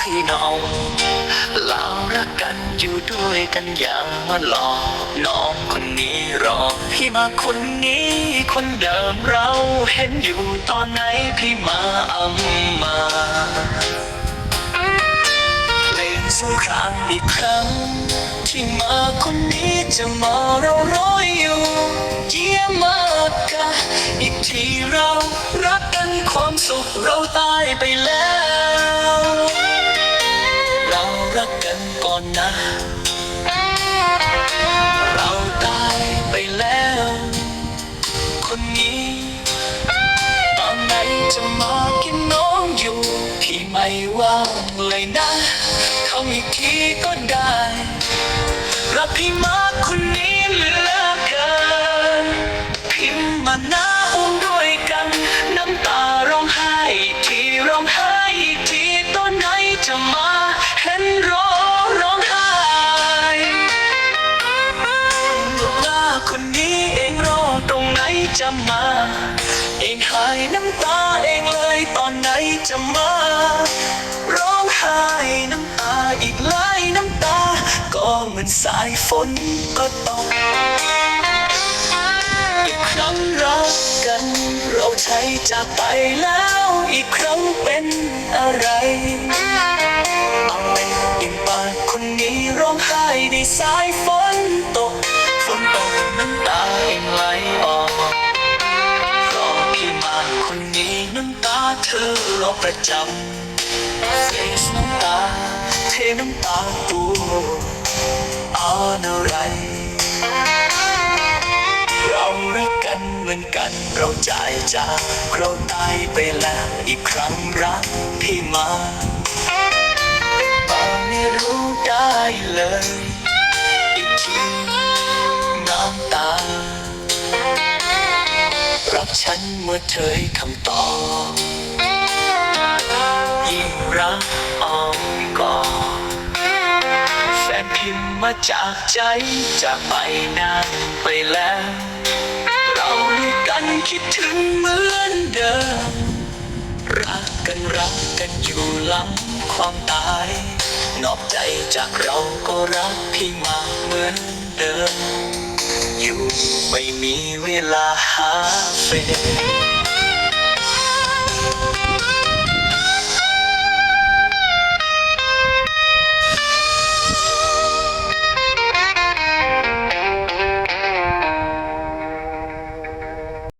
พี่น้องลารักกันอยู่ด้วยกันอย่างหล่อน้องคนนี้รอพี่มาคนนี้คนเดิมเราเห็นอยู่ตอนไหนพี่มาอำมาเล่นสงครามอีกครั้ง ที่มาคนนี้จะมาเราร้อยอยู่เยี่ยมมากค่ะอีกทีเรารักกันความสุขเราตายไปแล้ว รักกันก่อนนะ เราตายไปแล้ว คนนี้ ตอนไหนจะมากินน้องอยู่ พี่ไม่ว่างเลยนะทำอีกทีก็ได้ รักพี่มากคนนี้เหลือเกิน พิมพ์มาหน้าอุ้มด้วยกัน น้ำตาร้องไห้อีกทีร้องไห้อีกทีตอนไหนจะมา คนนี้เองรอตรงไหนจะมา เองหายน้ำตาเองเลยตอนไหนจะมา ร้องไห้น้ำตาอีกหลายน้ำตา ก็เหมือนสายฝนก็ตกอีกครั้งรักกัน เราใช้จากไปแล้วอีกครั้งเป็นอะไรเอาเป็นอิงปาคนนี้ร้องไห้ในสายฝนตก นตกน้ำตาเองไหลออกรอพี่มาคนนี้น้ำตาเธอรอประจำเฟสน้ำตาเทน้ำตาตัวเอาอะไรเรารักกันเหมือนกันเราใจจากเราตายไปแล้วอีกครั้งรักพี่มาบาไม่รู้ได้เลยอีกที ฉันเมื่อเธอให้คำตอบยิ่งรักออกก่อแฟนพิมพ์มาจากใจจากไปนานไปแล้ว เราด้วยกันคิดถึงเหมือนเดิม รักกันรักกันอยู่หลังความตาย นอกใจจากเราก็รักพี่มาเหมือนเดิม อยู่ ไม่มีเวลาหาเฟน